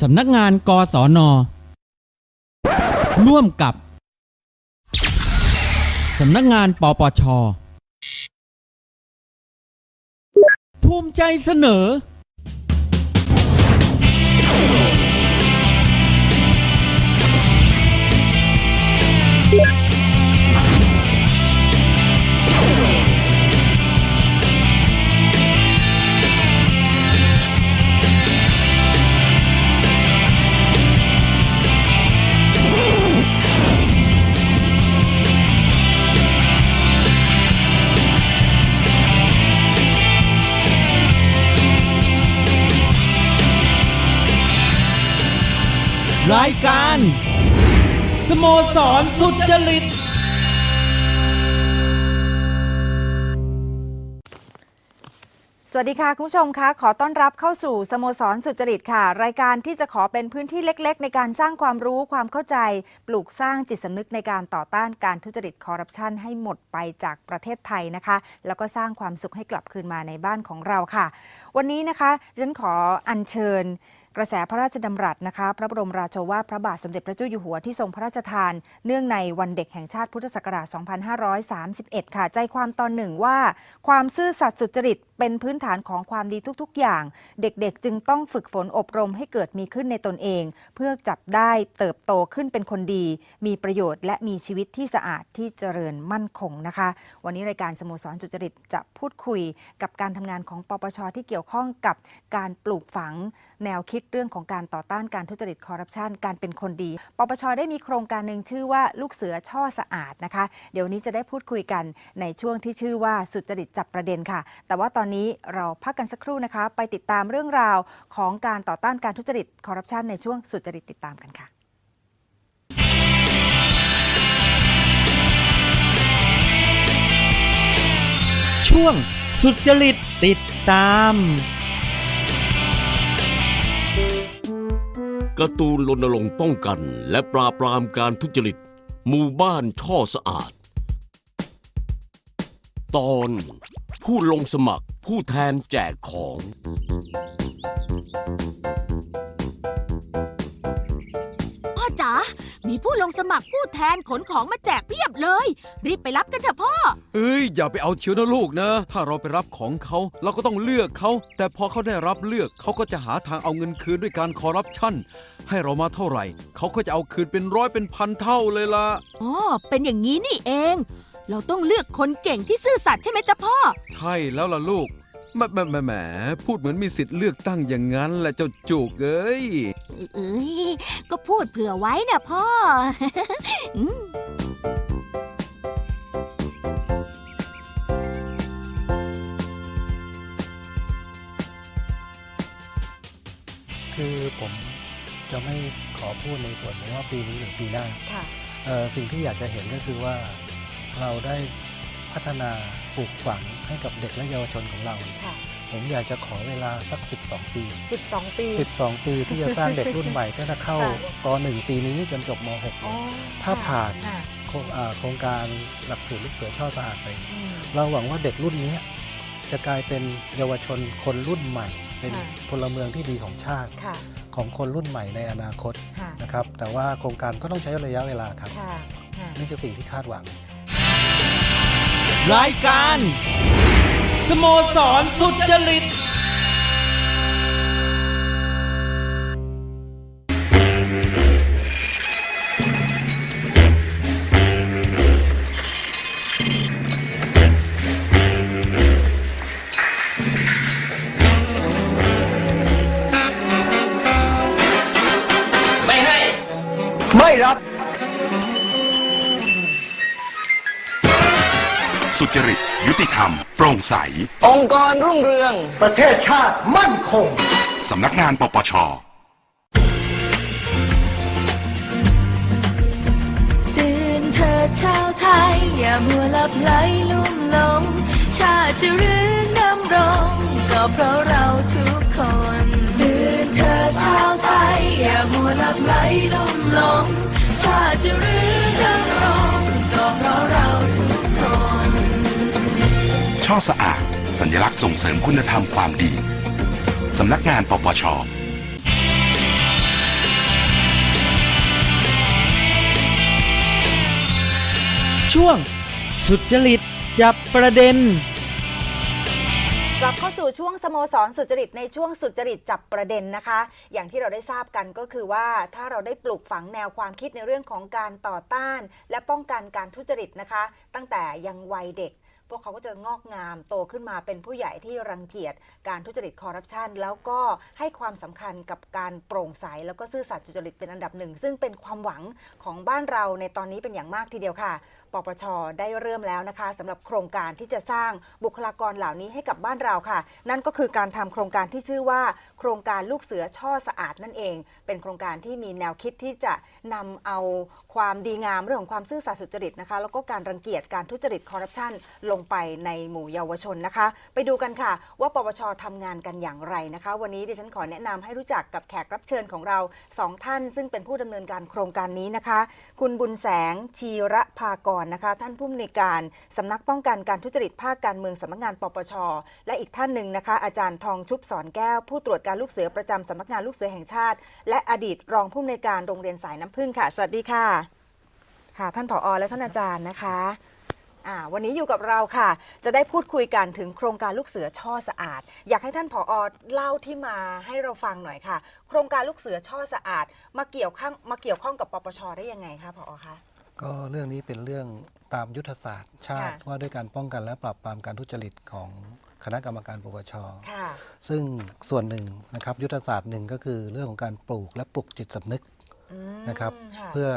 สำนักงานกศน ร่วมกับ สำนักงานปปช ภูมิใจเสนอ รายการ สโมสรสุจริต สวัสดีค่ะ คุณผู้ชมคะขอต้อนรับเข้าสู่สโมสรสุจริตค่ะ รายการที่จะขอเป็นพื้นที่เล็ก ๆ ในการสร้างความรู้ความเข้าใจ ปลูกสร้างจิตสำนึกในการต่อต้านการทุจริตคอร์รัปชันให้หมดไปจากประเทศไทยนะคะ แล้วก็สร้างความสุขให้กลับคืนมาในบ้านของเราค่ะ วันนี้นะคะฉันขออัญเชิญ กระแสพระราชดำรัสนะคะ พระบรมราโชวาทพระบาทสมเด็จพระเจ้าอยู่หัวที่ทรงพระราชทาน เนื่องในวันเด็กแห่งชาติพุทธศักราช 2531 ค่ะ ใจความตอนหนึ่งว่า ความซื่อสัตย์สุจริตเป็นพื้นฐานของความดีทุกๆ อย่าง เด็กๆ จึงต้องฝึกฝนอบรมให้เกิดมีขึ้นในตนเอง เพื่อจับได้เติบโตขึ้นเป็นคนดี มีประโยชน์ และมีชีวิตที่สะอาดที่เจริญมั่นคงนะคะ วันนี้รายการสโมสรสุจริตจะพูดคุยกับการทำงานของปปชที่เกี่ยวข้องกับการปลูกฝังแนวคิดเรื่องของการต่อต้านการทุจริตคอร์รัปชันการเป็นคนดี ปปชได้มีโครงการหนึ่งชื่อว่าลูกเสือช่อสะอาดนะคะ เดี๋ยวนี้จะได้พูดคุยกันในช่วงที่ชื่อว่าสุจริตจับประเด็นค่ะ แต่ว่าตอนนี้เราพักกันสักครู่นะคะ ไปติดตามเรื่องราวของการต่อต้านการทุจริตคอร์รัปชันในช่วงสุจริตติดตามกันค่ะช่วงสุจริตติดตาม การ์ตูนรณรงค์ป้องกัน และปราบปรามการทุจริต หมู่บ้านช่อสะอาด ตอน ผู้ลงสมัครผู้แทนแจกของ มีผู้ลงสมัครผู้แทนขนของมาแจกเพียบเลย รีบไปรับกันเถอะพ่อ เอ้ย อย่าไปเอาเชียวนะลูกนะ ถ้าเราไปรับของเขา เราก็ต้องเลือกเขา แต่พอเขาได้รับเลือกเขาก็จะหาทางเอาเงินคืนด้วยการคอร์รัปชันให้เรามาเท่าไหร่ เขาก็จะเอาคืนเป็นร้อยเป็นพันเท่าเลยล่ะอ๋อเป็นอย่างนี้นี่เอง เราต้องเลือกคนเก่งที่ซื่อสัตย์ใช่ไหมจ๊ะพ่อ ใช่แล้วล่ะลูกแหมแหมแหมแหมพูดเหมือนมีสิทธิ์เลือกตั้งอย่างนั้นแหละเจ้าจุกเอ้ย เอ้ยก็พูดเผื่อไว้นะพ่ออืมคือผมจะไม่ขอพูดในส่วนของว่าปีนี้หรือปีหน้าค่ะเอ่อสิ่งที่อยากจะเห็นก็คือว่าเราได้พัฒนาปลูกฝังให้กับเด็กและเยาวชนของเราค่ะ ผมอยากจะขอเวลาสัก 12 ปี 12 ปี 12 ปีที่จะสร้างเด็กรุ่นใหม่ตั้งแต่เข้าค่ะป .1 ปีนี้จนจบม .6 ถ้าผ่านค่ะโครงอ่าโครงการหลักสูตรลูกเสือช่อสะอาดไปอืมเราหวังว่าเด็กรุ่นนี้จะกลายเป็นเยาวชนคนรุ่นใหม่ เป็นค่ะพลเมืองที่ดีของชาติค่ะของคนรุ่นใหม่ในอนาคตค่ะนะครับ แต่ว่าโครงการก็ต้องใช้ระยะเวลาครับค่ะค่ะนี่คือสิ่งที่คาดหวัง รายการ สโมสรสุจริต ใส องค์กรรุ่งเรือง ประเทศชาติมั่นคง สำนักงานปปชตื่นเธอชาวไทย อย่ามัวหลับไหลลุ่มหลง ชาติจะรื้อนำรง ก็เพราะเราทุกคน ตื่นเธอชาวไทย อย่ามัวหลับไหลลุ่มหลง ชาติจะรื้อนำรง ก็เพราะเราทุกคน ช่อสะอาด สัญลักษณ์ส่งเสริมคุณธรรมความดี สำนักงานปปชช่วง สุจริตจับประเด็นกลับเข้าสู่ช่วงสโมสรสุจริตในช่วงสุจริตจับประเด็นนะคะ อย่างที่เราได้ทราบกันก็คือว่าถ้าเราได้ปลูกฝังแนวความคิดในเรื่องของการต่อต้าน และป้องกันการทุจริตนะคะ ตั้งแต่ยังวัยเด็ก พวกเขาก็จะงอกงามโตขึ้นมาเป็นผู้ใหญ่ที่รังเกียจการทุจริตคอร์รัปชันแล้วก็ให้ความสำคัญกับการโปร่งใส แล้วก็ซื่อสัตย์สุจริตเป็นอันดับหนึ่ง ซึ่งเป็นความหวังของบ้านเราในตอนนี้เป็นอย่างมากทีเดียวค่ะ ปปชได้เริ่มแล้วนะคะสำหรับโครงการที่จะสร้างบุคลากรเหล่านี้ให้กับบ้านเราค่ะ นั่นก็คือการทำโครงการที่ชื่อว่า โครงการลูกเสือช่อสะอาดนั่นเอง เป็นโครงการที่มีแนวคิดที่จะนำเอาความดีงามเรื่องของความซื่อสัตย์สุจริตนะคะแล้วก็การรังเกียจการทุจริตคอร์รัปชันลงไปในหมู่เยาวชนนะคะ ไปดูกันค่ะ ว่าปปชทำงานกันอย่างไรนะคะ วันนี้ดิฉันขอแนะนำให้รู้จักกับแขกรับเชิญของเราสองท่าน ซึ่งเป็นผู้ดำเนินการโครงการนี้นะคะ คุณบุญแสงชีระภากรนะคะ ท่านผู้อำนวยการสำนักป้องกันการทุจริตภาคการเมืองสำนักงานปปช และอีกท่านหนึ่งนะคะ อาจารย์ทองชุบสอนแก้ว ผู้ตรวจการลูกเสือประจำสำนักงานลูกเสือแห่งชาติ และอดีตรองผู้อำนวยการโรงเรียนสายน้ำพึ่งค่ะ สวัสดีค่ะ ค่ะท่านผอและท่านอาจารย์นะคะวันนี้อยู่กับเราค่ะ จะได้พูดคุยกันถึงโครงการลูกเสือช่อสะอาด อยากให้ท่านผอเล่าที่มาให้เราฟังหน่อยค่ะ โครงการลูกเสือช่อสะอาด มาเกี่ยวข้องมาเกี่ยวข้องกับปปชได้ยังไงคะผอคะ ก็เรื่องนี้เป็นเรื่องตามยุทธศาสตร์ชาติค่ะว่าด้วยการป้องกันและปราบปรามการทุจริตของคณะกรรมการปปชค่ะซึ่งส่วนหนึ่งนะครับยุทธศาสตร์หนึ่งก็คือเรื่องของการปลูกและปลุกจิตสำนึกอืมนะครับค่ะเพื่อ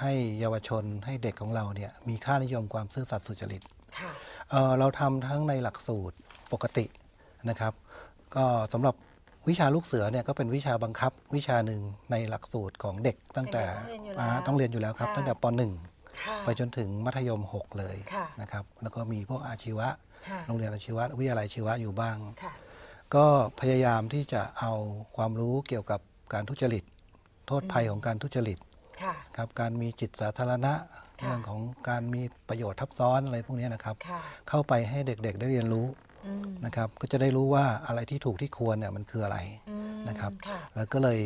ให้เยาวชนให้เด็กของเราเนี่ยมีค่านิยมความซื่อสัตย์สุจริตค่ะเอ่อเราทำทั้งในหลักสูตรปกตินะครับ ก็สำหรับ วิชาลูกเสือเนี่ยก็เป็นวิชาบังคับวิชาหนึ่งในหลักสูตรของเด็กตั้งแต่เป็นเด็กต้องเรียนอยู่แล้วอ่าต้องเรียนอยู่แล้วครับค่ะตั้งแต่ปค่ะ .1 ไปจนถึงมัธยม 6 เลยค่ะนะครับแล้วก็มีพวกอาชีวะค่ะโรงเรียนอาชีวะ วิทยาลัยอาชีวะอยู่บ้างค่ะก็พยายามที่จะเอาความรู้เกี่ยวกับการทุจริต โทษภัยของการทุจริตค่ะครับการมีจิตสาธารณะค่ะเรื่องของการมีประโยชน์ทับซ้อนอะไรพวกนี้นะครับค่ะเข้าไปให้เด็กๆได้เรียนรู้อืม นะครับก็จะได้รู้ว่าอะไรที่ถูกที่ควรเนี่ยมันคืออะไรอืมนะครับค่ะแล้วก็เลย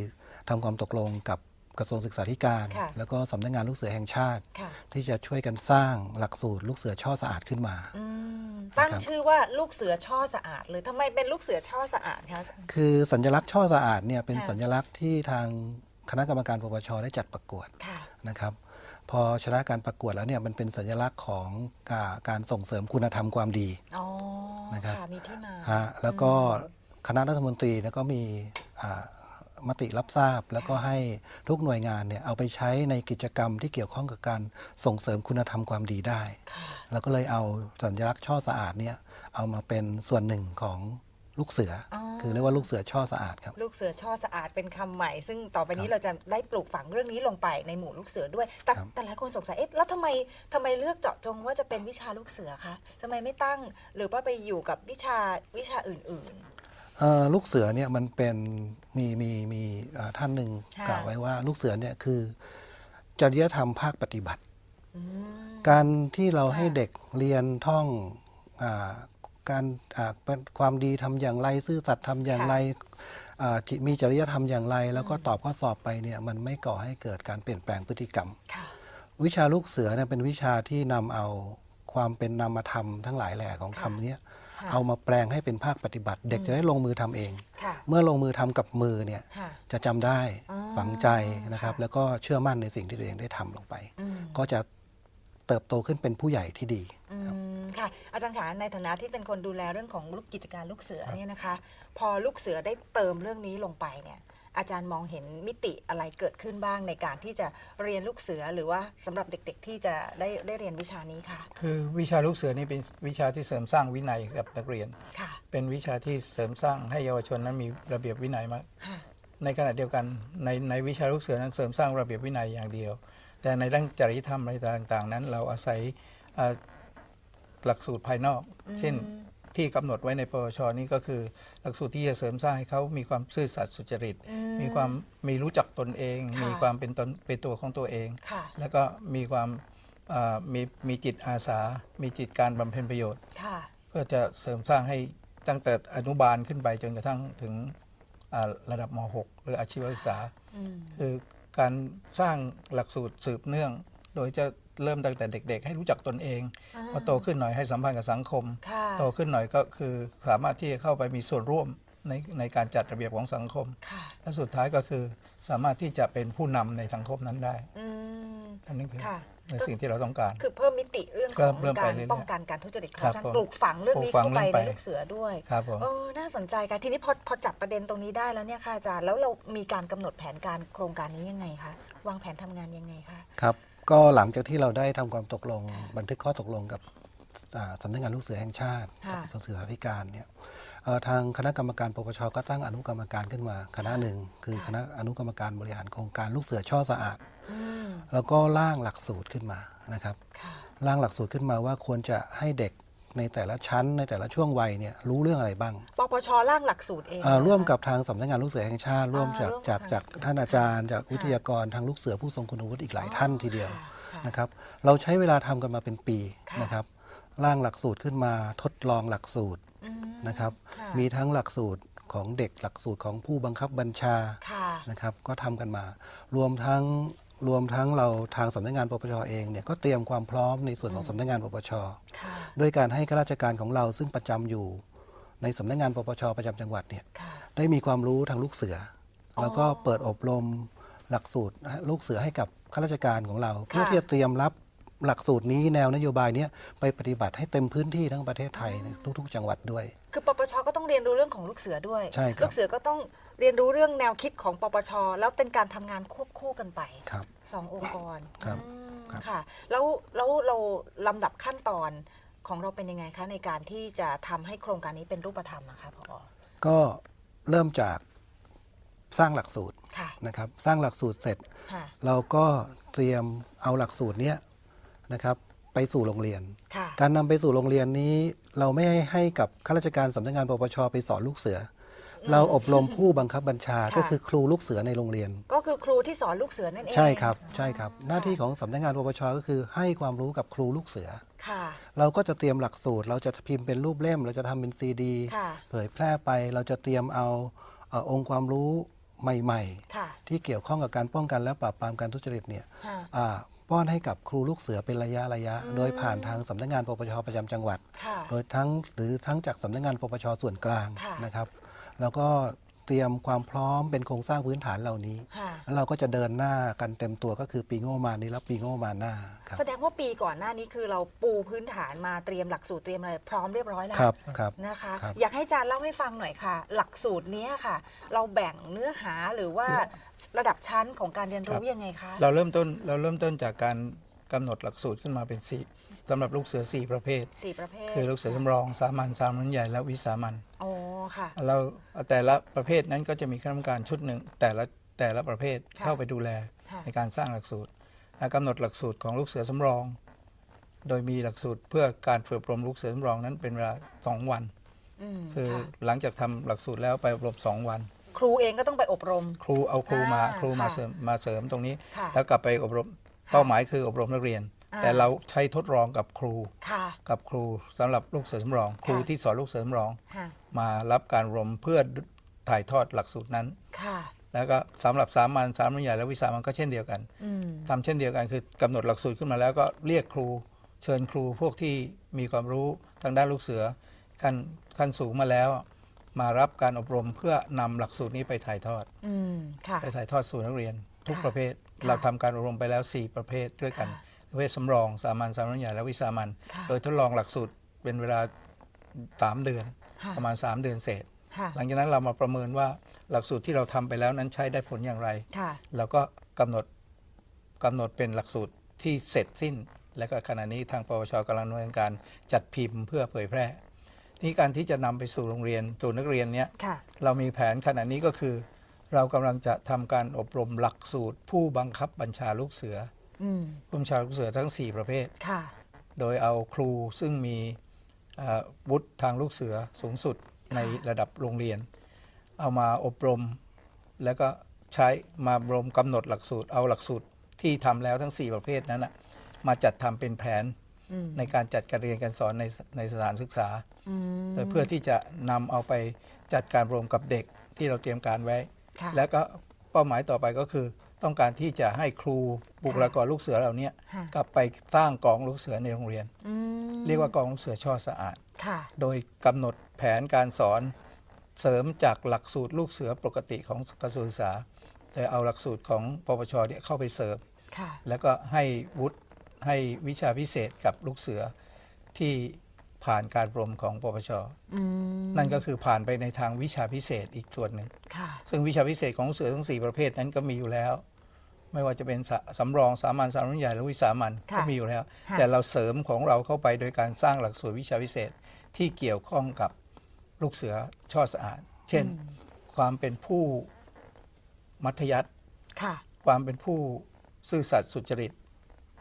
ทำความตกลงกับกระทรวงศึกษาธิการค่ะแล้วก็สำนักงานลูกเสือแห่งชาติค่ะที่จะช่วยกันสร้างหลักสูตรลูกเสือช่อสะอาดขึ้นมาอืมตั้งนะครับชื่อว่าลูกเสือช่อสะอาดเลยทำไมเป็นลูกเสือช่อสะอาดคะคือสัญลักษณ์ช่อสะอาดเนี่ยเป็นค่ะสัญลักษณ์ที่ทางคณะกรรมการปปชได้จัดประกวดค่ะนะครับ พอชนะการประกวดแล้วเนี่ยมันเป็นสัญลักษณ์ของกาการส่งเสริมคุณธรรมความดีอ๋อนะครับค่ะมีที่มาฮะแล้วก็คณะรัฐมนตรีเนี่ยก็มีอ่ามติรับทราบ แล้วก็ให้ทุกหน่วยงานเนี่ยเอาไปใช้ในกิจกรรมที่เกี่ยวข้องกับการส่งเสริมคุณธรรมความดีได้ค่ะแล้วก็เลยเอาสัญลักษณ์ช่อสะอาดเนี่ยเอามาเป็นส่วนหนึ่งของ ลูกเสือออคือเรียกว่าลูกเสือช่อสะอาดครับ ลูกเสือช่อสะอาดเป็นคำใหม่ ซึ่งต่อไปนี้เราจะได้ปลูกฝังเรื่องนี้ลงไปในหมู่ลูกเสือด้วย แต่ครับแต่หลายคนสงสัยเอ๊ะแล้วทำไมทำไมเลือกเจาะจงว่าจะเป็นวิชาลูกเสือคะทำไมไม่ตั้งหรือว่าไปอยู่กับวิชาวิชาอื่นเอ่อลูกเสือเนี่ยมันเป็นมีมีมีอ่าท่านหนึ่งค่ะกล่าวไว้ว่าลูกเสือเนี่ยคือจริยธรรมภาคปฏิบัติๆอืมการที่เราให้ค่ะเด็กเรียนท่องอา การอ่าเป็นความดีทำอย่างไร ซื่อสัตย์ทำอย่างไรอ่าจิมีจริยธรรมอย่างไร แล้วก็ตอบข้อสอบไปเนี่ยมันไม่ก่อให้เกิดการเปลี่ยนแปลงพฤติกรรมค่ะวิชาลูกเสือเนี่ยเป็นวิชาที่นำเอาความเป็นนามธรรมทั้งหลายแหล่ของค่ะคำเนี้ยค่ะเอามาแปลงให้เป็นภาคปฏิบัติ เด็กจะได้ลงมือทำเองค่ะเมื่อลงมือทำกับมือเนี่ยค่ะจะจำได้อ๋อฝังใจนะครับค่ะแล้วก็เชื่อมั่นในสิ่งที่ตัวเองได้ทำลงไปอืมก็จะ เติบโตขึ้นเป็นผู้ใหญ่ที่ดีอืครับมค่ะอาจารย์ขาในฐานะที่เป็นคนดูแลเรื่องของลูกกิจการลูกเสือเนี่ยนะคะ พอลูกเสือได้เติมเรื่องนี้ลงไปเนี่ยอาจารย์มองเห็นมิติอะไรเกิดขึ้นบ้างในการที่จะเรียนลูกเสือหรือว่าสำหรับเด็กๆ ที่จะได้ได้เรียนวิชานี้ค่ะ คือวิชาลูกเสือนี่เป็นวิชาที่เสริมสร้างวินัยกับนักเรียนค่ะเป็นวิชาที่เสริมสร้างให้เยาวชนนั้นมีระเบียบวินัยมากค่ะในขณะเดียวกันในในวิชาลูกเสือนั้นเสริมสร้างระเบียบวินัยอย่างเดียว แต่ในด้านจริยธรรมอะไรต่างๆ นั้น เราอาศัยเอ่อหลักสูตรภายนอก เช่นที่กำหนดไว้ในปวชนี่ก็คือ หลักสูตรที่จะเสริมสร้างให้เขามีความซื่อสัตย์สุจริตอืมมีความมีรู้จักตนเองค่ะมีความเป็นตนเป็นตัวของตัวเองค่ะแล้วก็มีความเอ่อมีมีจิตอาสา มีจิตการบำเพ็ญประโยชน์ค่ะเพื่อจะเสริมสร้างให้ตั้งแต่อนุบาลขึ้นไปจนกระทั่งถึงอ่าระดับม .6 หรืออาชีวศึกษา คือ การสร้างหลักสูตรสืบเนื่อง โดยจะเริ่มตั้งแต่เด็ก ๆ ให้รู้จักตนเองพอโตขึ้นหน่อยให้สัมพันธ์กับสังคมค่ะโตขึ้นหน่อยก็คือสามารถที่จะเข้าไปมีส่วนร่วมในในการจัดระเบียบของสังคมค่ะและสุดท้ายก็คือสามารถที่จะเป็นผู้นำในสังคมนั้นได้อืมอันนี้คือค่ะในสิ่งที่เราต้องการ คือเพิ่มมิติเรื่อง ขก็องเริ่มไปการเรื่อยๆป้องกันการทุจริตคอครัร์รัปชันบผมปลูกฝังเรื่องนี้ปลูกฝังเข้าไปเรื่องไป ในลูกเสือด้วย ครับผม เออ น่าสนใจค่ะ ทีนี้พอพอจับประเด็นตรงนี้ได้แล้วเนี่ยค่ะอาจารย์ แล้วเรามีการกำหนดแผนการโครงการนี้ยังไงคะ วางแผนทำงานยังไงคะ ครับ ก็หลังจากที่เราได้ทำความตกลง บันทึกข้อตกลงกับอ่าสำนักงานลูกเสือแห่งชาติ ค่ะ กับกระทรวงศึกษาธิการเนี่ยเอ่อ ทางคณะกรรมการปปชก็ตั้งอนุกรรมการขึ้นมา คณะหนึ่งคือคณะอนุกรรมการบริหารโครงการลูกเสือช่อสะอาดอืมแล้วก็ร่างหลักสูตรขึ้นมานะครับค่ะร่างหลักสูตรขึ้นมาว่าควรจะให้เด็กในแต่ละชั้นในแต่ละช่วงวัยเนี่ยรู้เรื่องอะไรบ้าง ปปชร่างหลักสูตรเองเอ่อนะคะร่วมกับทางสำนักงานลูกเสือแห่งชาติ ร่วมจากร่วมจากกับจากท่านอาจารย์ จากวิทยากรทางลูกเสือผู้ทรงคุณวุฒิอีกหลายท่านทีเดียวค่ะค่ะนะครับเราใช้เวลาทำกันมาเป็นปีค่ะนะครับร่างหลักสูตรขึ้นมาทดลองหลักสูตรอืม นะครับ ค่ะมีทั้งหลักสูตรของเด็กหลักสูตรของผู้บังคับบัญชาค่ะ นะครับ ก็ทำกันมา รวมทั้งรวมทั้งเราทางสำนักงานปปชเองเนี่ยก็เตรียมความพร้อมในส่วนของสำนักงานปปช ค่ะ ด้วยการให้ข้าราชการของเราซึ่งประจำอยู่ ในสำนักงานปปชประจำจังหวัดเนี่ยค่ะ ได้มีความรู้ทางลูกเสือออแล้วก็เปิดอบรมหลักสูตรลูกเสือให้กับข้าราชการของเรา เพื่อที่จะเตรียมรับ หลักสูตรนี้แนวนโยบายเนี้ยไปปฏิบัติให้เต็มพื้นที่ทั้งประเทศไทยในทุก ๆ จังหวัดด้วย คือปปชก็ต้องเรียนรู้เรื่องของลูกเสือด้วย ใช่ครับ ลูกเสือก็ต้องเรียนรู้เรื่องแนวคิดของปปช แล้วเป็นการทำงานควบคู่กันไป ครับ สององค์กรครับอืมครับ ค่ะ แล้วแล้วเราลำดับขั้นตอนของเราเป็นยังไงคะ ในการที่จะทำให้โครงการนี้เป็นรูปธรรมอะคะพอก็เริ่มจากสร้างหลักสูตรค่ะนะครับ สร้างหลักสูตรเสร็จ ค่ะ เราก็เตรียมเอาหลักสูตรเนี้ย นะครับไปสู่โรงเรียนค่ะการนำไปสู่โรงเรียนนี้ เราไม่ให้ให้กับข้าราชการสำนักงานปปชไปสอนลูกเสืออเราอบรมผู้บังคับบัญชาค่ะก็คือครูลูกเสือในโรงเรียน ก็คือครูที่สอนลูกเสือนั่นเองใช่ครับใช่ครับหน้าที่ของสำนักงานปปชก็คือให้ความรู้กับครูลูกเสือค่ะเราก็จะเตรียมหลักสูตร เราจะพิมพ์เป็นรูปเล่ม เราจะทำเป็นซีดีค่ะเผยแพร่ไปเราจะเตรียมเอาเอ่อองค์ความรู้ใหม่ค่ะๆที่เกี่ยวข้องกับการป้องกันและปราบปรามการทุจริตเนี่ยค่ะอ่า ป้อนให้กับครูลูกเสือเป็นระยะระยะ โดยผ่านทางสำนักงานปปชประจำจังหวัด ค่ะโดยทั้งหรือทั้งจากสำนักงานปปชส่วนกลางค่ะ นะครับ แล้วก็เตรียมความพร้อมเป็นโครงสร้างพื้นฐานเหล่านี้ ค่ะแล้วเราก็จะเดินหน้ากันเต็มตัวก็คือปีงบประมาณนี้และปีงบประมาณหน้าครับ แสดงว่าปีก่อนหน้านี้คือเราปูพื้นฐานมาเตรียมหลักสูตรเตรียมอะไรพร้อมเรียบร้อยแล้วครับครับ นะคะ ครับ อยากให้อาจารย์เล่าให้ฟังหน่อยค่ะ หลักสูตรเนี้ยค่ะ เราแบ่งเนื้อหาหรือว่า ระดับชั้นของการเรียนรู้ยังไงคะ เราเริ่มต้นเราเริ่มต้นจากการกำหนดหลักสูตรขึ้นมาเป็นสี่สำหรับลูกเสือสี่ประเภท สี่ประเภท คือลูกเสือสำรองสามัญสามัญใหญ่และวิสามัญโอ้ค่ะเราแต่ละประเภทนั้นก็จะมีคณะกรรมการชุดหนึ่งแต่ละแต่ละประเภทค่ะเข้าไปดูแลค่ะในการสร้างหลักสูตรและกำหนดหลักสูตรของลูกเสือสำรอง โดยมีหลักสูตรเพื่อการฝึกอบรมลูกเสือสำรองนั้นเป็นเวลาสองวันอืมคือค่ะหลังจากทำหลักสูตรแล้วไปอบรมสองวัน ครูเองก็ต้องไปอบรม ครูเอาครูมาอ่าครูมาค่ะเสริมมาเสริมตรงนี้ ค่ะ แล้วกลับไปอบรมเป้าหมายคืออบรมนักเรียนอ่าแต่เราใช้ทดลองกับครู ค่ะ กับครูสำหรับลูกเสือสำรอง ครูที่สอนลูกเสือสำรอง ค่ะมารับการอบรมเพื่อถ่ายทอดหลักสูตรนั้น ค่ะ แล้วก็สำหรับสามัญสามัญใหญ่และวิสามันก็เช่นเดียวกันอืม ทำเช่นเดียวกันคือกำหนดหลักสูตรขึ้นมาแล้วก็เรียกครู เชิญครูพวกที่มีความรู้ทางด้านลูกเสือขั้นขั้นสูงมาแล้ว มารับการอบรมเพื่อนำหลักสูตรนี้ไปถ่ายทอด อืมค่ะ ไปถ่ายทอดสู่นักเรียน ทุกค่ะประเภท ค่ะเราทำการอบรมไปแล้ว 4 ประเภทด้วยกัน ค่ะประเภทสำรอง สามัญสามัญใหญ่และวิสามันค่ะ โดยทดลองหลักสูตรเป็นเวลา 3 เดือน ค่ะประมาณ 3 เดือนเศษ ค่ะหลังจากนั้นเรามาประเมินว่าหลักสูตรที่เราทำไปแล้วนั้นใช้ได้ผลอย่างไร ค่ะเราก็กำหนดกำหนดเป็นหลักสูตรที่เสร็จสิ้น และก็ขณะนี้ทางปวชกำลังดำเนินการจัดพิมพ์เพื่อเผยแพร่ นี่การที่จะนำไปสู่โรงเรียนสู่นักเรียนเนี้ยค่ะเรามีแผนขณะนี้ก็คือ เรากำลังจะทำการอบรมหลักสูตร ผู้บังคับบัญชาลูกเสืออืมผู้บัญชาลูกเสือทั้ง 4 ประเภทค่ะโดยเอาครูซึ่งมีเอ่อวุฒิทางลูกเสือสูงสุดในระดับโรงเรียน เอามาอบรม แล้วก็ใช้มาอบรมกำหนดหลักสูตร เอาหลักสูตรที่ทำแล้วทั้ง 4 ประเภทนั้นนะมาจัดทำเป็นแผนอืม ในการจัดการเรียนการสอนในในสถานศึกษาอืมโดยเพื่อที่จะนำเอาไปจัดการรวมกับเด็กที่เราเตรียมการไว้ ค่ะแล้วก็เป้าหมายต่อไปก็คือ ต้องการที่จะให้ครูบุคลากรลูกเสือเหล่านี้ค่ะ กลับไปสร้างกองลูกเสือในโรงเรียน อืมเรียกว่ากองลูกเสือช่อสะอาด ค่ะ โดยกำหนดแผนการสอนเสริมจากหลักสูตรลูกเสือปกติของกระทรวงศึกษาแต่เอาหลักสูตรของปปชเนี่ยเข้าไปเสริม ค่ะ แล้วก็ให้วุฒิ ให้วิชาพิเศษกับลูกเสือที่ผ่านการอบรมของปปช อืมนั่นก็คือผ่านไปในทางวิชาพิเศษอีกส่วนหนึ่ง ค่ะซึ่งวิชาพิเศษของลูกเสือทั้ง 4 ประเภทนั้นก็มีอยู่แล้ว ไม่ว่าจะเป็นสะสำรองสามัญสามัญใหญ่และวิสามัญค่ะก็มีอยู่แล้ว ค่ะ แต่เราเสริมของเราเข้าไปโดยการสร้างหลักสูตรวิชาพิเศษที่เกี่ยวข้องกับลูกเสือช่อสะอาด เช่น ความเป็นผู้มัธยัติ ค่ะ ความเป็นผู้ซื่อสัตย์สุจริต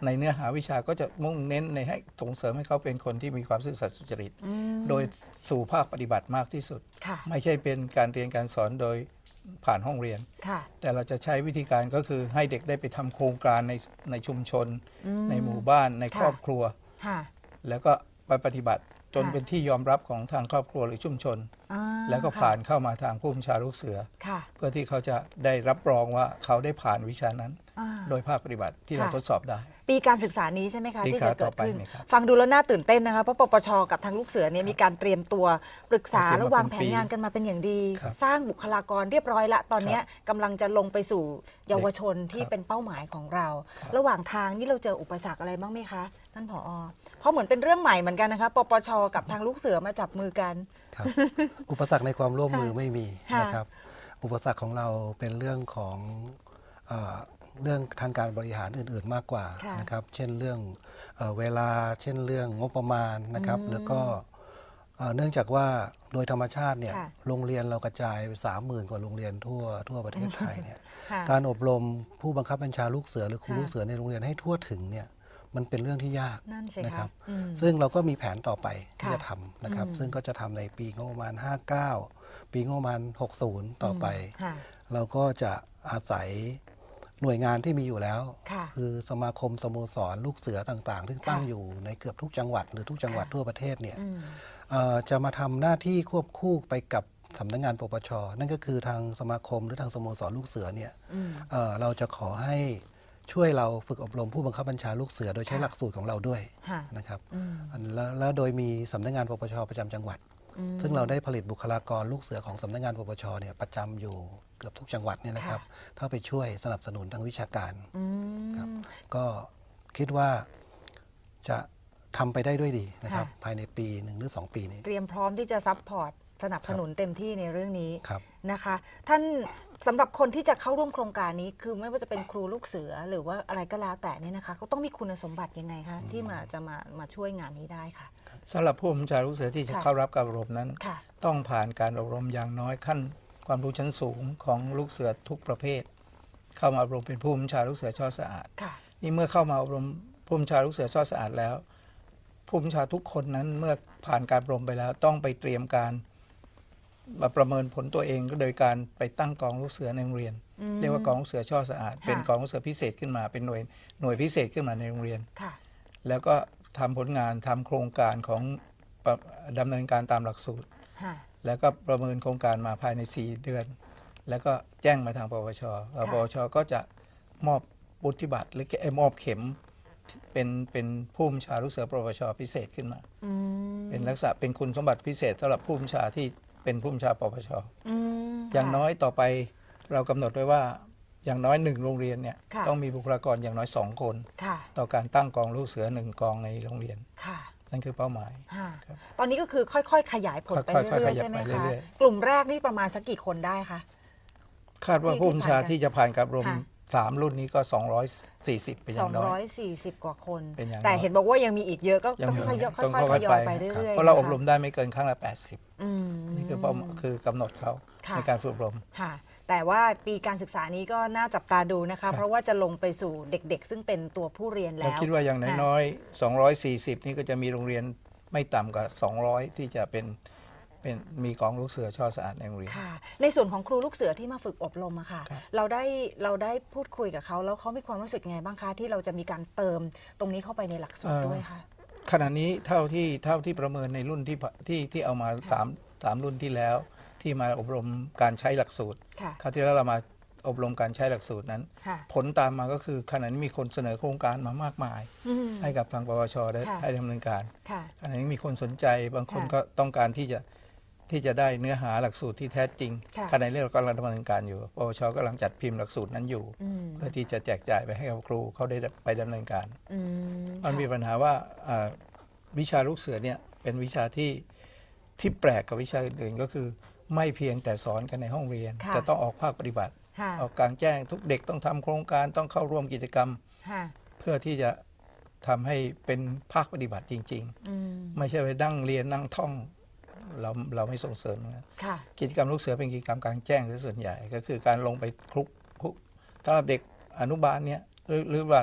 ในเนื้อหาวิชาก็จะมุ่งเน้นในให้ส่งเสริมให้เขาเป็นคนที่มีความซื่อสัตย์สุจริตอืมโดยสู่ภาคปฏิบัติมากที่สุดค่ะไม่ใช่เป็นการเรียนการสอนโดยผ่านห้องเรียนค่ะแต่เราจะใช้วิธีการก็คือให้เด็กได้ไปทำโครงการในในชุมชน ในหมู่บ้านในค่ะครอบครัวค่ะแล้วก็ไปปฏิบัติจนค่ะเป็นที่ยอมรับของทางครอบครัวหรือชุมชนอ่าแล้วก็ผ่านเข้ามาทางผู้บัญชาลูกเสือค่ะเพื่อที่เขาจะได้รับรองว่าเขาได้ผ่านวิชานั้นอ่าโดยภาคปฏิบัติที่เราค่ะทดสอบได้ ปีการศึกษานี้ใช่ไหมคะปีที่การจะเกิดขึ้น ต่อไปนี่ครับฟังดูแล้วน่าตื่นเต้นนะคะเพราะปปชกับทางลูกเสือเนี่ยมีการเตรียมตัวปรึกษาเตรียมมาและวางแผเป็นนปีงานกันมาเป็นอย่างดี ครับสร้างบุคลากรเรียบร้อยละ ตอนเนี้ยกำลังจะลงไปสู่เยาวชนที่ครับเป็นเป้าหมายของเรา ครับ ระหว่างทางนี่เราเจออุปสรรคอะไรบ้างไหมคะท่านผอเพราะเหมือนเป็นเรื่องใหม่เหมือนกันนะคะปปชกับทางลูกเสือมาจับมือกัน ครับ อุปสรรคในความร่วมมือไม่มีค่ะ นะครับ อุปสรรคของเราเป็นเรื่องของเออ เรื่องทางการบริหารอื่น ๆ มากกว่าค่ะนะครับ เช่นเรื่องเออเวลา เช่นเรื่องงบประมาณนะครับ แล้วก็เอ่อเนื่องจากว่าโดยธรรมชาติเนี่ยค่ะ โรงเรียนเรากระจายสามหมื่นกว่าโรงเรียนทั่วทั่วประเทศไทยเนี่ย ค่ะ การอบรมผู้บังคับบัญชาลูกเสือหรือครูค่ะ ลูกเสือในโรงเรียนให้ทั่วถึงเนี่ยมันเป็นเรื่องที่ยากนั่นสิคะนะครับอืม ซึ่งเราก็มีแผนต่อไปที่ค่ะจะทำนะครับ อืม ซึ่งก็จะทำในปีงบประมาณ 59 ปีงบประมาณ 60 ต่อไป ค่ะ เราก็จะอาศัย หน่วยงานที่มีอยู่แล้ว ค่ะคือสมาคมสโมสรลูกเสือต่างๆ ที่ตั้งค่ะ อยู่ในเกือบทุกจังหวัด หรือทุกจังหวัดค่ะทั่วประเทศเนี่ยอืมเอ่อจะมาทำหน้าที่ควบคู่ไปกับสำนักงานปปชนั่นก็คือทางสมาคมหรือทางสโมสรลูกเสือเนี่ยอืม เอ่อเราจะขอให้ช่วยเราฝึกอบรมผู้บังคับบัญชาลูกเสือ โดยใช้ค่ะ หลักสูตรของเราด้วยค่ะนะครับอืมอันแล้วแล้วโดยมีสำนักงานปปชประจำจังหวัด อืมซึ่งเราได้ผลิตบุคลากรลูกเสือของสำนักงานปปชเนี่ยประจำอยู่ เกือบทุกจังหวัดเนี่ยนะครับค่ะเข้าไปช่วยสนับสนุนทางวิชาการอืมครับก็คิดว่าจะทำไปได้ด้วยดีนะครับค่ะภายในปีหนึ่งหรือสองปีนี้ เตรียมพร้อมที่จะซัพพอร์ตสนับสนุนเต็มที่ในเรื่องนี้ครับนะคะ ท่านสำหรับคนที่จะเข้าร่วมโครงการนี้คือไม่ว่าจะเป็นครูลูกเสือหรือว่าอะไรก็แล้วแต่เนี่ยนะคะเขาต้องมีคุณสมบัติยังไงคะที่มาจะมามาช่วยงานนี้ได้ค่ะสำหรับผู้บัญชาลูกเสือที่จะค่ะเข้ารับการอบรมนั้นค่ะต้องผ่านการอบรมอย่างน้อยขั้น ความรู้ชั้นสูงของลูกเสือทุกประเภท เข้ามาอบรมเป็นผู้บัญชาลูกเสือช่อสะอาดค่ะนี่เมื่อเข้ามาอบรมผู้บัญชาลูกเสือช่อสะอาดแล้ว ผู้บัญชาทุกคนนั้นเมื่อผ่านการอบรมไปแล้วต้องไปเตรียมการมาประเมินผลตัวเองก็โดยการไปตั้งกองลูกเสือในโรงเรียนอืมเรียกว่ากองลูกเสือช่อสะอาดค่ะเป็นกองลูกเสือพิเศษขึ้นมาเป็นหน่วยหน่วยพิเศษขึ้นมาในโรงเรียนค่ะแล้วก็ทำผลงานทำโครงการของประดำเนินการตามหลักสูตรค่ะ แล้วก็ประเมินโครงการมาภายใน 4 เดือน แล้วก็แจ้งมาทางปปชแล้วปปชก็จะมอบบุธิบัตรหรือเอ่อมอบเข็มเป็นเป็นผู้บัญชาลูกเสือปปชพิเศษขึ้นมาอืมเป็นลักษณะเป็นคุณสมบัติพิเศษสำหรับผู้บัญชาที่เป็นผู้บัญชาปปชอืมอย่างค่ะน้อยต่อไปเรากำหนดไว้ว่าอย่างน้อยหนึ่งโรงเรียนเนี่ยค่ะต้องมีบุคลากรอย่างน้อยสองคนค่ะต่อการตั้งกองลูกเสือหนึ่งกองในโรงเรียนค่ะ นั่นคือเป้าหมาย ค่ะครับ ตอนนี้ก็คือค่อยๆ ขยายผลไปค่อยๆเรื่อยขๆยับใช่ไหมไปคะเรื่อย กลุ่มแรกนี่ประมาณสักกี่คนได้คะ คาดว่าที่ผู้บัญชาที่ที่จะผ่านการอบรมค่ะ สามรุ่นนี้ก็ 240 เป็นอย่างน้อย 240 กว่าคน เป็นอย่างน้อย แต่เห็นบอกว่ายังมีอีกเยอะก็ยัต้องมีค่อยๆต้องค่อยๆทยอยไปครับเรื่อยๆเพราะเรานคอบรมได้ไม่เกินครั้งละอืม80นี่คือเป้าคือกำหนดเขาค่ะ ในการฝึกอบรม ค่ะ แต่ว่าปีการศึกษานี้ก็น่าจับตาดูนะคะ เพราะว่าจะลงไปสู่เด็กๆ ซึ่งเป็นตัวผู้เรียนแล้เราวคิดว่าอย่างน้อยๆ240 นี่ก็จะมีโรงเรียนไม่ต่ำกว่า 200 ที่จะเป็นเป็นมีกองลูกเสือช่อสะอาดในโรงเรียนค่ะ ในส่วนของครูลูกเสือที่มาฝึกอบรมอะค่ะครับเราได้เราได้พูดคุยกับเขาแล้วเขามีความรู้สึกยังไงบ้างคะที่เราจะมีการเติมตรงนี้เข้าไปในหลักสูตรด้วยคะขณะนี้เท่าที่เท่าที่ประเมินในรุ่นที่ผ่าที่ที่เอามาสามสามรุ่นที่แล้ว ที่มาอบรมการใช้หลักสูตรค่ะ คราวที่แล้วเรามาอบรมการใช้หลักสูตรนั้น ค่ะ ผลตามมาก็คือขณะนี้มีคนเสนอโครงการมามากมาย อืม ให้กับทางปวชได้ค่ะ ให้ดำเนินการค่ะ ขณะนี้มีคนสนใจบางคนค่ะก็ต้องการที่จะที่จะได้เนื้อหาหลักสูตรที่แท้จริงค่ะ ขณะนี้เรากำลังดำเนินการอยู่ปวชกำลังจัดพิมพ์หลักสูตรนั้นอยู่ อืมเพื่อที่จะแจกจ่ายไปให้กับครูเขาได้ไปดำเนินการ อืมมันมีค่ะปัญหาว่าอ่าวิชาลูกเสือเนี่ยเป็นวิชาที่ที่แปลกกับวิชาอื่นๆก็คือ ไม่เพียงแต่สอนกันในห้องเรียน ค่ะ จะต้องออกภาคปฏิบัติ ค่ะออกกลางแจ้งทุกเด็กต้องทำโครงการต้องเข้าร่วมกิจกรรม ค่ะเพื่อที่จะทำให้เป็นภาคปฏิบัติจริง อืมๆ ไม่ใช่ไปนั่งเรียนนั่งท่อง เราเราไม่ส่งเสริมนะค่ะกิจกรรมลูกเสือเป็นกิจกรรมกลางแจ้งซะส่วนใหญ่ ก็คือการลงไปคลุกคลุกถ้าเด็กอนุบาลเนี่ยหรือหรือว่า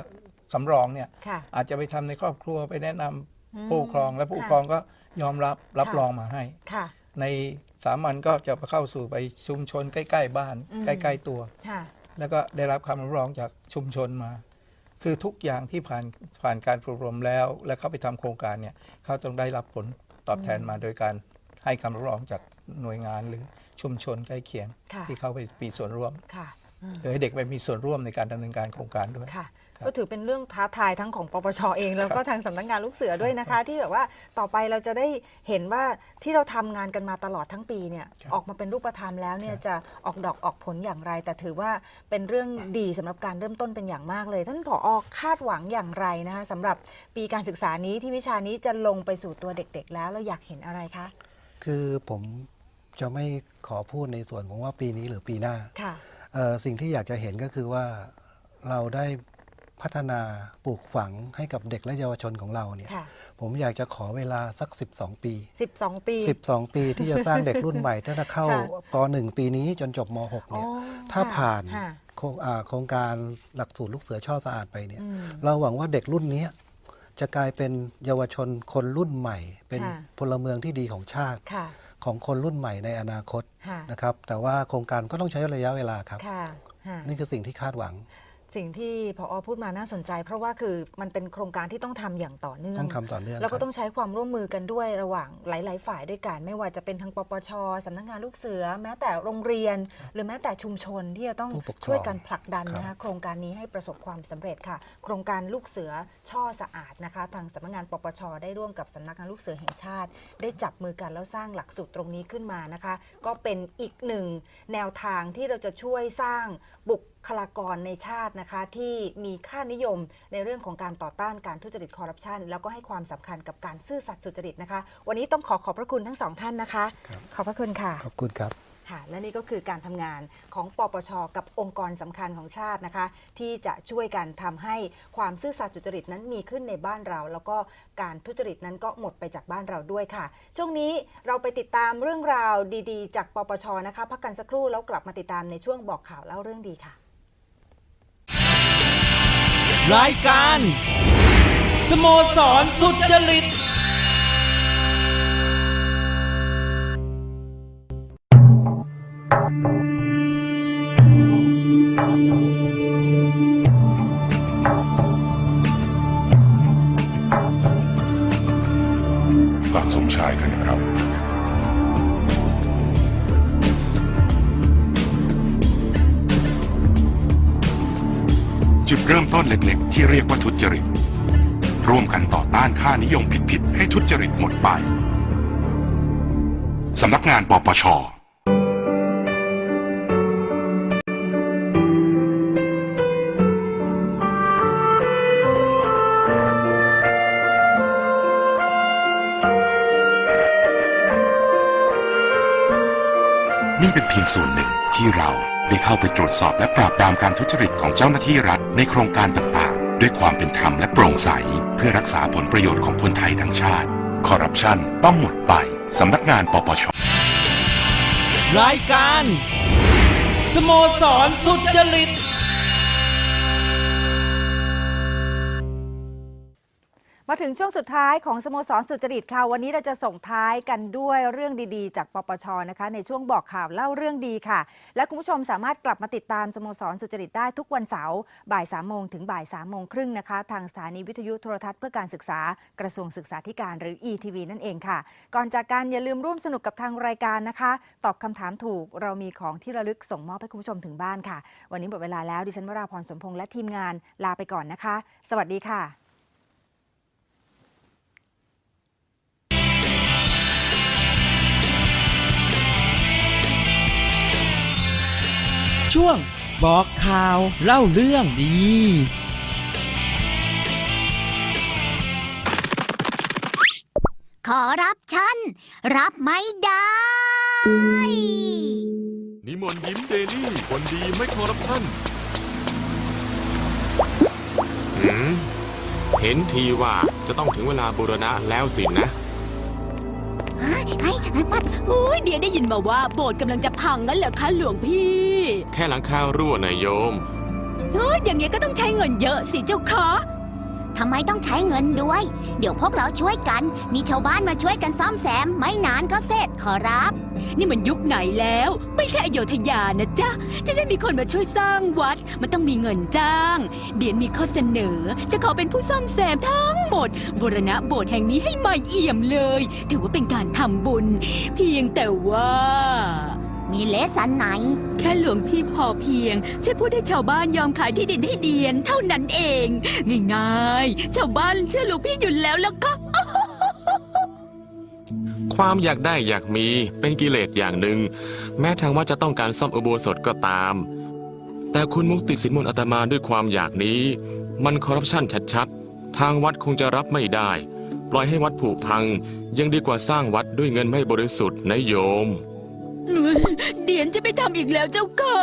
สำรองเนี่ยค่ะอาจจะไปทำในครอบครัวไปแนะนำอืมผู้ปกครองและผู้ปกค่ะครองก็ยอมรับรับค่ะ รองมาให้ ค่ะ ใน สามัญก็จะเข้าสู่ไปชุมชนใกล้ ๆ บ้าน อืม ใกล้ ๆ ตัว ค่ะ แล้วก็ได้รับคำรับรองจากชุมชนมา คือทุกอย่างที่ผ่านผ่านการฝึกอบรมแล้ว และเข้าไปทำโครงการเนี่ยเขาต้องได้รับผลตอบแทนมาโดยการให้คำรับรองจากหน่วยงานหรือชุมชนใกล้เคียงค่ะ ที่เข้าไปมีส่วนร่วมค่ะอืมคือให้เด็กไปมีส่วนร่วมในการดำเนินการโครงการด้วย ค่ะครับ ก็ถือเป็นเรื่องท้าทายทั้งของปปชเอง แล้วก็ทางสำนักงานลูกเสือด้วยนะคะ ที่แบบว่าต่อไปเราจะได้เห็นว่าที่เราทำงานกันมาตลอดทั้งปีเนี่ยครับออกมาเป็นรูปธรรมแล้วเนี่ยครับจะออกดอกออกผลอย่างไร แต่ถือว่าเป็นเรื่องดีสำหรับการเริ่มต้นเป็นอย่างมากเลย ท่านผอคาดหวังอย่างไรนะคะสำหรับปีการศึกษานี้ที่วิชานี้จะลงไปสู่ตัวเด็ก ๆ แล้วเราอยากเห็นอะไรคะคือผมจะไม่ขอพูดในส่วนของว่าปีนี้หรือปีหน้าค่ะเอ่อสิ่งที่อยากจะเห็นก็คือว่าเราได้ พัฒนาปลูกฝังให้กับเด็กและเยาวชนของเราเนี่ย ค่ะ ผมอยากจะขอเวลาสัก 12 ปี 12 ปี 12 ปีที่จะสร้างเด็กรุ่นใหม่ถ้าจะเข้าค่ะป .1 ปีนี้จนจบม .6 อ๋อเนี่ยถ้าค่ะผ่านค่ะโครงอ่าโครงการหลักสูตรลูกเสือช่อสะอาดไปเนี่ย อืมเราหวังว่าเด็กรุ่นนี้จะกลายเป็นเยาวชนคนรุ่นใหม่ เป็นค่ะ พลเมืองที่ดีของชาติ ค่ะ ของคนรุ่นใหม่ในอนาคตค่ะ นะครับ แต่ว่าโครงการก็ต้องใช้ระยะเวลาครับ ค่ะค่ะ นี่คือสิ่งที่คาดหวัง สิ่งที่พอพูดมาน่าสนใจ เพราะว่าคือมันเป็นโครงการที่ต้องทำอย่างต่อเนื่องต้องทำต่อเนื่องแล้วคก็รับต้องใช้ความร่วมมือกันด้วยระหว่างหลาย ๆ ฝ่ายด้วยกันไม่ว่าจะเป็นทางปปชสำนักงานลูกเสือ แม้แต่โรงเรียน หรือแม้แต่ชุมชนที่จะต้องผู้ปกครองช่วยกันผลักดันครับนะคะโครงการนี้ให้ประสบความสำเร็จค่ะ โครงการลูกเสือช่อสะอาดนะคะ ทางสำนักงานปปชได้ร่วมกับสำนักงานลูกเสือแห่งชาติ ได้จับมือกันแล้วสร้างหลักสูตรตรงนี้ขึ้นมานะคะ ก็เป็นอีกหนึ่งแนวทางที่เราจะช่วยสร้างบุค ลากรในชาตินะคะที่มีค่านิยมในเรื่องของการต่อต้านการทุจริตคอร์รัปชันแล้วก็ให้ความสำคัญกับการซื่อสัตย์สุจริตนะคะ วันนี้ต้องขอขอบพระคุณทั้งสองท่านนะคะครับขอบพระคุณค่ะ ขอบคุณครับค่ะและนี่ก็คือการทำงานของปปช กับองค์กรสำคัญของชาตินะคะ ที่จะช่วยกันทำให้ความซื่อสัตย์สุจริตนั้นมีขึ้นในบ้านเรา แล้วก็การทุจริตนั้นก็หมดไปจากบ้านเราด้วยค่ะ ช่วงนี้เราไปติดตามเรื่องราวดี ๆ จากปปชนะคะ พักกันสักครู่แล้วกลับมาติดตามในช่วงบอกข่าวเล่าเรื่องดีค่ะ รายการ สโมสรสุจริต จุดเริ่มต้นเล็กๆ ที่เรียกว่าทุจริต ร่วมกันต่อต้านค่านิยมผิดๆ ให้ทุจริตหมดไป สำนักงานปปชนี่เป็นเพียงส่วนหนึ่งที่เรา ได้เข้าไปตรวจสอบและปราบปรามการทุจริตของเจ้าหน้าที่รัฐในโครงการต่างๆ ด้วยความเป็นธรรมและโปร่งใส เพื่อรักษาผลประโยชน์ของคนไทยทั้งชาติ คอร์รัปชันต้องหมดไป สำนักงานปปช รายการ สโมสรสุจริต มาถึงช่วงสุดท้ายของสโมสรสุจริตค่ะวันนี้เราจะส่งท้ายกันด้วยเรื่องดีๆ จากปปชนะคะ ในช่วงบอกข่าวเล่าเรื่องดีค่ะ และคุณผู้ชมสามารถกลับมาติดตามสโมสรสุจริตได้ทุกวันเสาร์บ่าย3ามโมงถึงบ่าย3ามโมงครึ่งนะคะ ทางสถานีวิทยุโทรทัศน์เพื่อการศึกษากระทรวงศึกษาธิการหรือ ETV นั่นเองค่ะ ก่อนจากการอย่าลืมร่วมสนุกกับทางรายการนะคะ ตอบคำถามถูกเรามีของที่ระลึกส่งมอบให้คุณผู้ชมถึงบ้านค่ะ วันนี้หมดเวลาแล้วดิฉันวราพรสมพงษ์และทีมงานลาไปก่อนนะคะ สวัสดีค่ะ ช่วง บอกข่าวเล่าเรื่องดี ขอรับฉัน รับไม่ได้ นิมนต์ยิ้มเดลี่คนดีไม่คอร์รัปชันหืมเห็นทีว่าจะต้องถึงเวลาบูรณะแล้วสินะเฮ้ยเฮ้ยปัด โอ้ยเดียได้ยินมาว่าโบสถ์กำลังจะพังงั้นเหรอคะหลวงพี่แค่หลังคารั่วนายโยม โอ้ยอย่างเงี้ยก็ต้องใช้เงินเยอะสิเจ้าคะ ทำไมต้องใช้เงินด้วย เดี๋ยวพวกเราช่วยกัน มีชาวบ้านมาช่วยกันซ่อมแซม ไม่นานก็เสร็จขอรับ นี่มันยุคไหนแล้ว ไม่ใช่อโยธยานะจ๊ะ จะได้มีคนมาช่วยสร้างวัด มันต้องมีเงินจ้าง เดียนมีข้อเสนอ จะขอเป็นผู้ซ่อมแซมทั้งหมดบูรณะโบสถ์แห่งนี้ให้ใหม่เอี่ยมเลย ถือว่าเป็นการทำบุญ เพียงแต่ว่า มีเลสันไหน แค่หลวงพี่พอเพียง ช่วยพูดให้ชาวบ้านยอมขายที่ดินให้เดียน เท่านั้นเอง ง่ายๆ ชาวบ้านเชื่อหลวงพี่อยู่แล้วแล้วก็ ความอยากได้อยากมีเป็นกิเลสอย่างหนึ่ง แม้ทางวัดจะต้องการซ่อมอุโบสถก็ตาม แต่คุณมุกติดสินมนต์อาตมาด้วยความอยากนี้ มันคอร์รัปชันชัดๆ ทางวัดคงจะรับไม่ได้ ปล่อยให้วัดผุพัง ยังดีกว่าสร้างวัดด้วยเงินไม่บริสุทธิ์นะโยม เดียนจะไม่ทำอีกแล้วเจ้าค่ะ